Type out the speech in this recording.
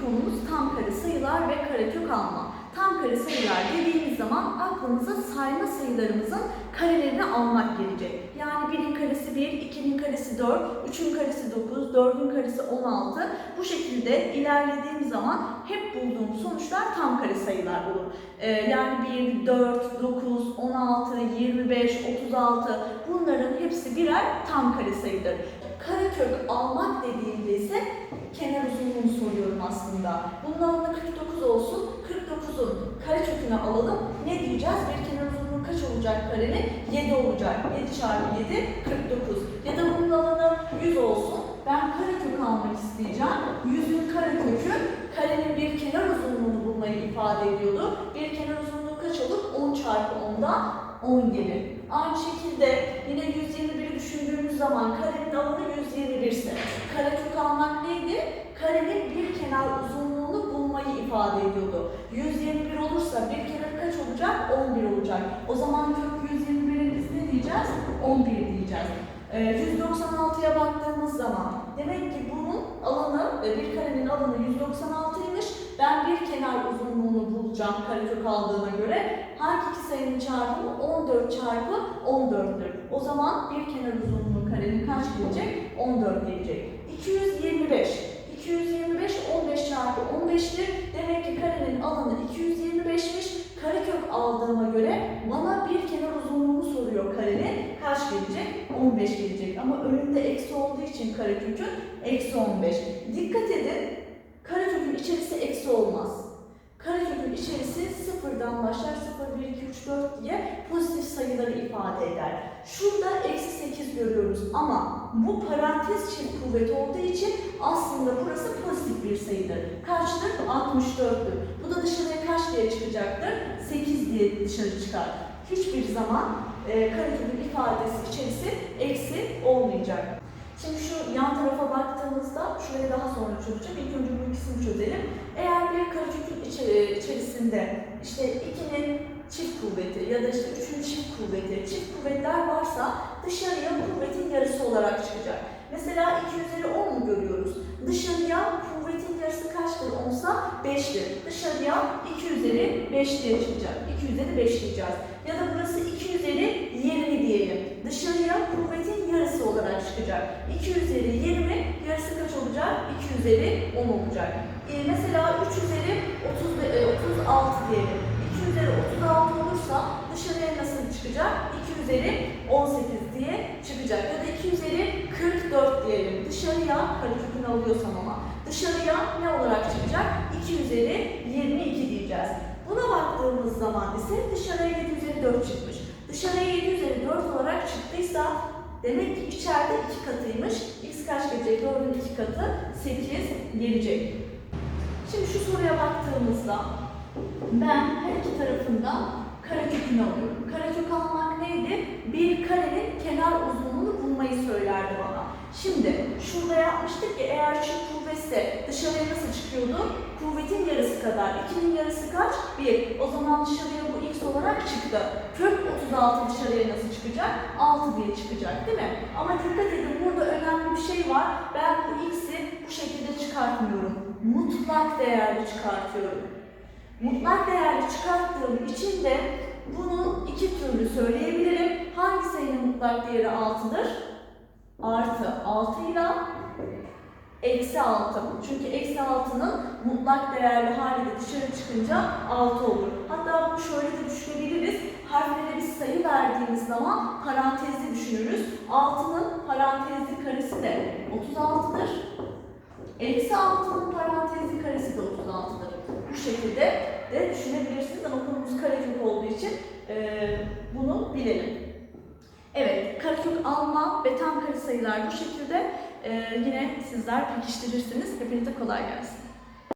konumuz tam kare sayılar ve karekök alma. Tam kare sayılar dediğimiz zaman aklımıza sayma sayılarımızın karelerini almak gelecek. Yani 1'in karesi 1, 2'nin karesi 4, 3'ün karesi 9, 4'ün karesi 16. Bu şekilde ilerlediğim zaman hep bulduğum sonuçlar tam kare sayılar olur. Ee, yani 1, 4, 9, 16, 25, 36 bunların hepsi birer tam kare sayıdır. Karekök almak dediğimde ise kenar uzunluğunu soruyorum aslında. Bunun alanı 49 olsun. 49'un karekökünü alalım. Ne diyeceğiz? Bir kenar kaç olacak karenin? 7 olacak. 7 çarpı 7 49. Ya da bunun alanı 100 olsun. Ben karekök almak isteyeceğim. 100'ün karekökü karenin bir kenar uzunluğunu bulmayı ifade ediyordu. Bir kenar uzunluğu kaç olur? 10 çarpı 10'dan 10 gelir. Aynı şekilde yine 121'i düşündüğümüz zaman karenin alanı 121 ise karekök almak neydi? Karenin bir kenar uzunluğunu bulmayı ifade ediyordu. 121 olursa bir kenar olacak? 11 olacak. O zaman kök 121'in biz ne diyeceğiz? 11 diyeceğiz. Ee, 196'ya baktığımız zaman demek ki bunun alanı, e, bir karenin alanı 196'ymış. Ben bir kenar uzunluğunu bulacağım karekök aldığına göre. Hangi iki sayının çarpımı? 14 çarpı 14'tür. O zaman bir kenar uzunluğu karenin kaç gelecek? 14 gelecek. 225. 225 15 çarpı 15'tir. Demek ki karenin alanı 225'miş. Aldığıma göre bana bir kenar uzunluğunu soruyor karenin. Kaç gelecek? 15 gelecek. Ama önünde eksi olduğu için karekökün eksi 15. Dikkat edin. Karekökün içerisi eksi olmaz. Karekökün içerisi sıfırdan başlar. 0, 1, 2, 3, 4 diye pozitif sayıları ifade eder. Şurada eksi 8 görüyoruz ama bu parantez çift kuvvet olduğu için aslında burası bir sayıdır. Kaçtır? 64'tür. Bu da dışarıya kaç diye çıkacaktır? 8 diye dışarı çıkar. Hiçbir zaman e, karekökün ifadesi içerisi eksi olmayacak. Şimdi şu yan tarafa baktığımızda, şurayı daha sonra çözeceğim. İlk önce bu ikisini çözelim. Eğer bir karekökün içi- içerisinde işte 2'nin çift kuvveti ya da işte 3'ün çift kuvveti, çift kuvvetler varsa dışarıya kuvvetin yarısı olarak çıkacak. Mesela 2 üzeri 10 mu görüyoruz? Dışarıya yarısı kaçtır 10'sa 5'tir. Dışarıya 2 üzeri 5 diye çıkacak. 2 üzeri 5 diyeceğiz. Ya da burası 2 üzeri 20 diyelim. Dışarıya kuvvetin yarısı olarak çıkacak. 2 üzeri 20 yarısı kaç olacak? 2 üzeri 10 olacak. Ee, mesela 3 üzeri 30, e, 36 diyelim. 2 üzeri 36 olursa dışarıya nasıl çıkacak? 2 üzeri 18 diye çıkacak. Ya da 2 üzeri 44 diyelim. Dışarıya karekökünü alıyorsam ama dışarıya ne olarak çıkacak? 2 üzeri 22 diyeceğiz. Buna baktığımız zaman ise dışarıya 7 üzeri 4 çıkmış. Dışarıya 7 üzeri 4 olarak çıktıysa demek ki içeride 2 katıymış. X kaç gelecek? 4'ün 2 katı 8 gelecek. Şimdi şu soruya baktığımızda ben her iki tarafında karekökünü alıyorum. Karekök almak neydi? Bir karenin kenar uzunluğunu bulmayı söylerdi bana. Şimdi şurada yapmıştık ki eğer çift kuvvetse dışarıya nasıl çıkıyordu? Kuvvetin yarısı kadar. 2'nin yarısı kaç? 1. O zaman dışarıya bu x olarak çıktı. Kök 36 dışarıya nasıl çıkacak? 6 diye çıkacak değil mi? Ama dikkat edin burada önemli bir şey var. Ben bu x'i bu şekilde çıkartmıyorum. Mutlak değerli çıkartıyorum. Mutlak değerli çıkarttığım için de bunu iki türlü söyleyebilirim. Hangi sayının mutlak değeri 6'dır? Artı 6 ile eksi 6. Çünkü eksi 6'nın mutlak değerli hali de dışarı çıkınca 6 olur. Hatta bunu şöyle de düşünebiliriz. Harflere bir sayı verdiğimiz zaman parantezli düşünürüz. 6'nın parantezli karesi de 36'dır. Eksi 6'nın parantezli karesi de 36'dır. Bu şekilde de düşünebilirsiniz ama konumuz karekök olduğu için eee, bunu bilelim. Alma ve tam kare sayılar bu şekilde. Eee, yine sizler pekiştirirsiniz. Hepinize kolay gelsin.